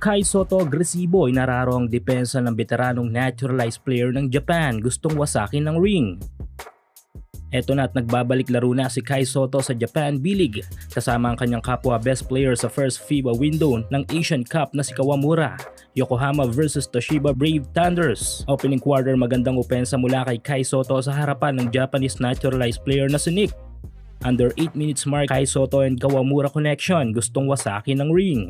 Kai Soto agresibo inararo ang depensa ng veteranong naturalized player ng Japan gustong wasakin ng ring. Eto na at nagbabalik laro na si Kai Soto sa Japan B-League kasama ang kanyang kapwa best player sa first FIBA window ng Asian Cup na si Kawamura. Yokohama versus Toshiba Brave Thunders. Opening quarter magandang opensa mula kay Kai Soto sa harapan ng Japanese naturalized player na si Nick. Under 8 minutes mark, Kai Soto and Kawamura connection gustong wasakin ng ring.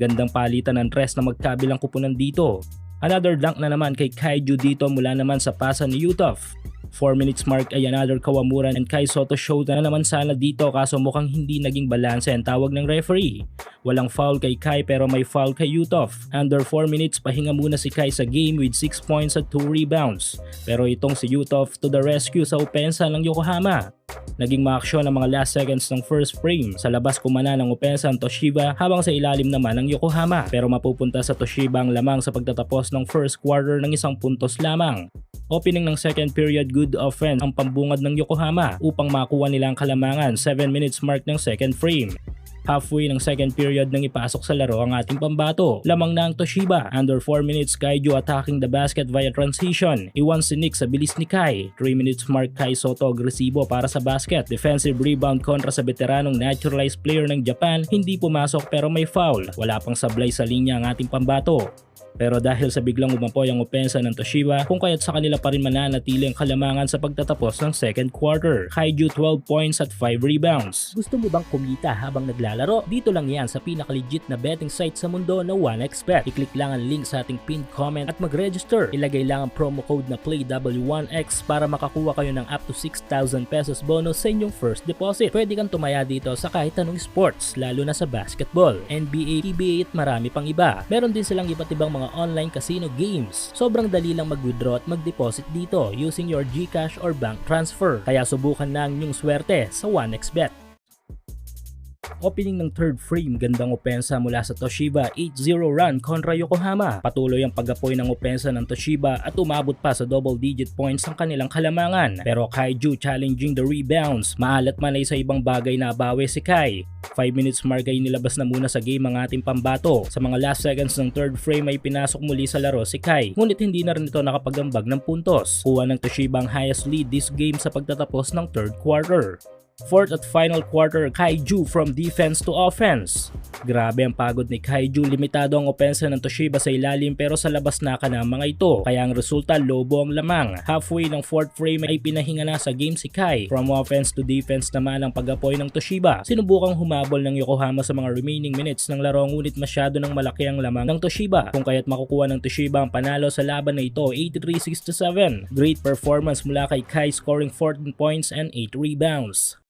Gandang palitan ng tres na magkabilang kupunan dito. Another dunk na naman kay Kaiju dito mula naman sa pasa ni Yutof. 4 minutes mark ay another Kawamura and Kai Soto show na naman sana dito kaso mukhang hindi naging balanse ang tawag ng referee. Walang foul kay Kai pero may foul kay Yutof. Under 4 minutes pahinga muna si Kai sa game with 6 points at 2 rebounds. Pero itong si Yutof to the rescue sa opensa ng Yokohama. Naging maaksyon ang mga last seconds ng first frame. Sa labas kumana ng opensa ang Toshiba habang sa ilalim naman ng Yokohama. Pero mapupunta sa Toshiba ang lamang sa pagtatapos ng first quarter ng isang puntos lamang. Opening ng second period good offense ang pambungad ng Yokohama upang makuha nila ang kalamangan 7 minutes mark ng second frame. Halfway ng second period nang ipasok sa laro ang ating pambato. Lamang na ang Toshiba. Under 4 minutes, Kaiju attacking the basket via transition. Iwan si Nick sa bilis ni Kai. 3 minutes mark Kai Soto agresibo para sa basket. Defensive rebound kontra sa veteranong naturalized player ng Japan. Hindi pumasok pero may foul. Wala pang sablay sa linya ang ating pambato. Pero dahil sa biglang umampoy ang opensa ng Toshiba, kung kaya't sa kanila pa rin mananatili ang kalamangan sa pagtatapos ng second quarter. Kaiju 12 points at 5 rebounds. Gusto mo bang kumita habang naglalaro? Dito lang yan sa pinaka-legit na betting site sa mundo na 1xBet. I-click lang ang link sa ating pinned comment at mag-register. Ilagay lang ang promo code na PLAYW1X para makakuha kayo ng up to 6,000 pesos bonus sa inyong first deposit. Pwede kang tumaya dito sa kahit anong sports, lalo na sa basketball, NBA, PBA at marami pang iba. Meron din silang iba't ibang mga online casino games. Sobrang dali lang mag-withdraw at mag-deposit dito using your GCash or bank transfer. Kaya subukan na ang inyong swerte sa 1xBet. Opening ng third frame, gandang opensa mula sa Toshiba 8-0 run kontra Yokohama. Patuloy ang pag-apoy ng opensa ng Toshiba at umabot pa sa double digit points ang kanilang kalamangan. Pero Kaiju challenging the rebounds. Maalat man ay sa ibang bagay na abawi si Kai. 5 minutes mark ay nilabas na muna sa game ang ating pambato. Sa mga last seconds ng third frame ay pinasok muli sa laro si Kai. Ngunit hindi na rin ito nakapagambag ng puntos. Kuha ng Toshiba ang highest lead this game sa pagtatapos ng third quarter. Fourth at final quarter, Kaiju from defense to offense. Grabe ang pagod ni Kaiju, limitado ang opensa ng Toshiba sa ilalim pero sa labas na ka ang mga ito. Kaya ang resulta, lobo ang lamang. Halfway ng fourth frame ay pinahinga na sa game si Kai. From offense to defense naman ang pag-apoy ng Toshiba. Sinubukang humabol ng Yokohama sa mga remaining minutes ng laro ngunit masyado ng malaki ang lamang ng Toshiba. Kung kaya't makukuha ng Toshiba ang panalo sa laban na ito 83-67. Great performance mula kay Kai scoring 14 points and 8 rebounds.